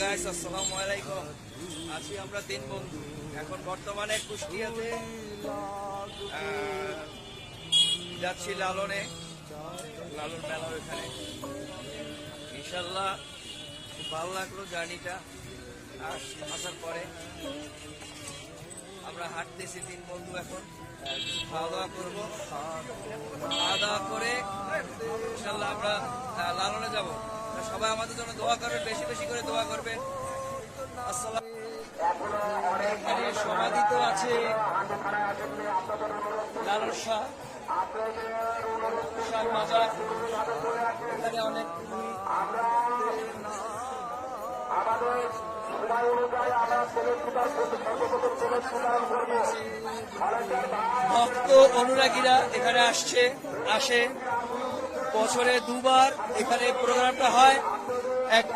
Guys আসসালামু আলাইকুম। আছি আমরা তিন বন্ধু। এখন বর্তমানে কুষ্টিয়াতে যাচ্ছি লালনে। লালন মেলার ওখানে। ইনশাল্লাহ ভালো লাগল জার্নিটা। আর আসার পরে আমরা হাঁটতেছি তিন বন্ধু এখন। খাওয়া দাওয়া করব। খাওয়া দাওয়া করে ইনশাল্লাহ আমরা লালনে যাব। সবাই আমাদের জন্য দোয়া করবেন, বেশি বেশি করে দোয়া করবেন। আসসালাম। এখানে সমাধিত আছে। লালন শাহ। শাহ এখানে অনেক ভক্ত, অনুরাগীরা এখানে আসছে, আসে। বছরে দুবার এখানে প্রোগ্রামটা হয়। এক